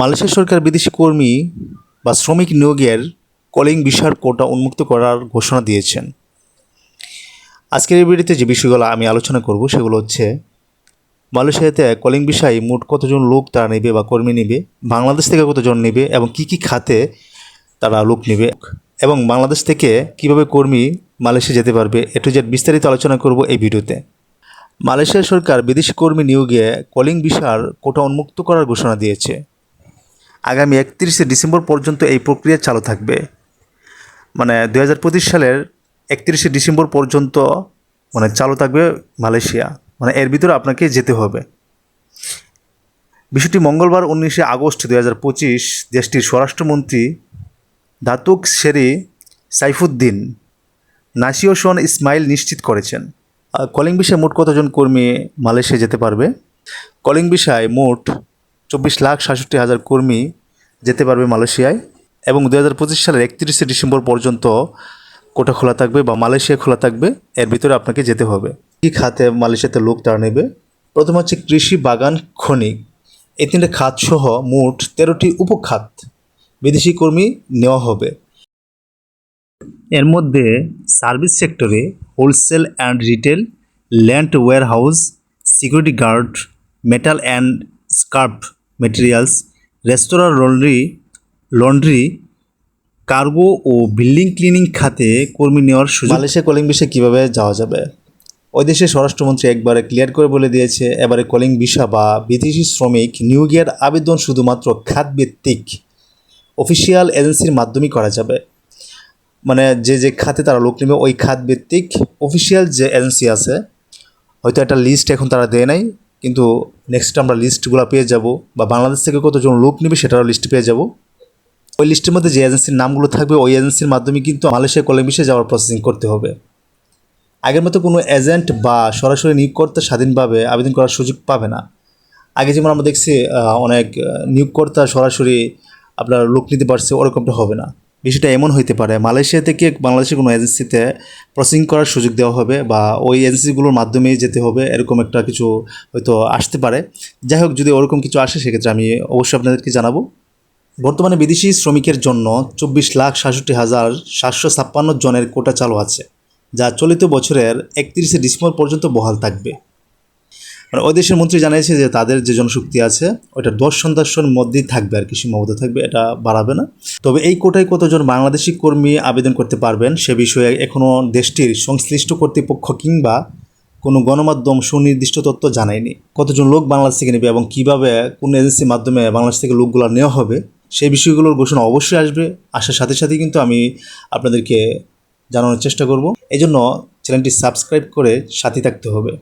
Malaysia সরকার বিদেশি কর্মী বা শ্রমিক নিয়োগের কলিং বিষয়ের কোটা উন্মুক্ত করার ঘোষণা দিয়েছেন। আজকের এই ভিডিওতে যে বিষয়গুলো আমি আলোচনা করব সেগুলো হচ্ছে, মালয়েশিয়াতে কলিং বিষয়ে মোট কতজন লোক তারা নেবে বা কর্মী নেবে, বাংলাদেশ থেকে কতজন নেবে এবং কি কি খাতে তারা লোক নেবে এবং বাংলাদেশ থেকে কীভাবে কর্মী মালয়েশিয়া যেতে পারবে এটু জেড বিস্তারিত আলোচনা করব এই ভিডিওতে। মালয়েশিয়া সরকার বিদেশি কর্মী নিয়োগে কলিং ভিসার কোটা উন্মুক্ত করার ঘোষণা দিয়েছে। আগামী একত্রিশে ডিসেম্বর পর্যন্ত এই প্রক্রিয়া চালু থাকবে। মানে দু হাজার পঁচিশ সালের একত্রিশে ডিসেম্বর পর্যন্ত মানে চালু থাকবে মালয়েশিয়া। মানে এর ভিতরে আপনাকে যেতে হবে। বিষয়টি মঙ্গলবার উনিশে আগস্ট দু হাজার পঁচিশ দেশটির স্বরাষ্ট্রমন্ত্রী Datuk Seri Saifuddin Nasution Ismail নিশ্চিত করেছেন। কলিং বিষয়ে মোট কতজন কর্মী মালয়েশিয়া যেতে পারবে? কলিং বিষয়ে মোট চব্বিশ লাখ সাতষট্টি হাজার কর্মী যেতে পারবে মালয়েশিয়ায় এবং দু হাজার পঁচিশ সালের একত্রিশে ডিসেম্বর পর্যন্ত কোটা খোলা থাকবে বা মালয়েশিয়া খোলা থাকবে, এর ভিতরে আপনাকে যেতে হবে। কী খাতে মালয়েশিয়াতে লোক তারা নেবে? প্রথম হচ্ছে কৃষি বাগান খনি। এই তিনটে খাত সহ মোট তেরোটি উপখাত বিদেশি কর্মী নেওয়া হবে। এর মধ্যে সার্ভিস সেক্টরে wholesale and retail, land warehouse security guard, metal and scrap materials restaurant laundry laundry cargo O building cleaning খাতে কর্মী নেওয়ার সুযোগ মালয়েশিয়া কলিং বিষয়ে কীভাবে যাওয়া যাবে? ওই দেশের স্বরাষ্ট্রমন্ত্রী একবারে ক্লিয়ার করে বলে দিয়েছে, এবারে কলিং ভিসা বা বিদেশি শ্রমিক নিউ নিয়োগের আবেদন শুধুমাত্র খাতভিত্তিক অফিসিয়াল এজেন্সির মাধ্যমেই করা যাবে। মানে যে যে খাতে তারা লোক নেবে, ওই খাত ভিত্তিক অফিসিয়াল যে এজেন্সি আছে, হয়তো একটা লিস্ট এখন তারা দেয় নাই। কিন্তু নেক্সট আমরা লিস্টগুলো পেয়ে যাব, বা বাংলাদেশ থেকে কতজন লোক নেবে সেটারও লিস্ট পেয়ে যাব। ওই লিস্টের মধ্যে যে এজেন্সির নামগুলো থাকবে, ওই এজেন্সির মাধ্যমে কিন্তু মালয়েশিয়া বিষয়ে যাওয়ার প্রসেসিং করতে হবে। আগের মতো কোনো এজেন্ট বা সরাসরি নিয়োগকর্তা স্বাধীনভাবে আবেদন করার সুযোগ পাবে না। আগে যেমন আমরা দেখছি অনেক নিয়োগকর্তা সরাসরি আপনার লোক নিতে পারছে, ওরকমটা হবে না। বিষয়টা এমন হইতে পারে মালয়েশিয়া থেকে বাংলাদেশের কোনো এজেন্সিতে প্রসেসিং করার সুযোগ দেওয়া হবে বা ওই এজেন্সিগুলোর মাধ্যমেই যেতে হবে, এরকম একটা কিছু হয়তো আসতে পারে। যাই হোক, যদি ওরকম কিছু আসে, সেক্ষেত্রে আমি অবশ্যই আপনাদেরকে জানাব। বর্তমানে বিদেশি শ্রমিকের জন্য চব্বিশ লাখ সাতষট্টি হাজার সাতশো ছাপ্পান্ন জনের কোটা চালু আছে, যা চলিত বছরের একত্রিশে ডিসেম্বর পর্যন্ত বহাল থাকবে। মানে ওই দেশের মন্ত্রী জানিয়েছে যে তাদের যে জনশক্তি আছে ওটা দশ সন্তাসের মধ্যেই থাকবে আর কি, সীমাবদ্ধ থাকবে, এটা বাড়াবে না। তবে এই কোটায় কতজন বাংলাদেশি কর্মী আবেদন করতে পারবেন সে বিষয়ে এখনও দেশটির সংশ্লিষ্ট কর্তৃপক্ষ কিংবা কোনো গণমাধ্যম সুনির্দিষ্ট তথ্য জানায়নি। কতজন লোক বাংলাদেশ থেকে নেবে এবং কীভাবে, কোন এজেন্সির মাধ্যমে বাংলাদেশ থেকে লোকগুলো নেওয়া হবে সেই বিষয়গুলোর ঘোষণা অবশ্যই আসবে। আসার সাথে সাথে কিন্তু আমি আপনাদেরকে জানানোর চেষ্টা করব। এই জন্য চ্যানেলটি সাবস্ক্রাইব করে সাথে থাকতে হবে।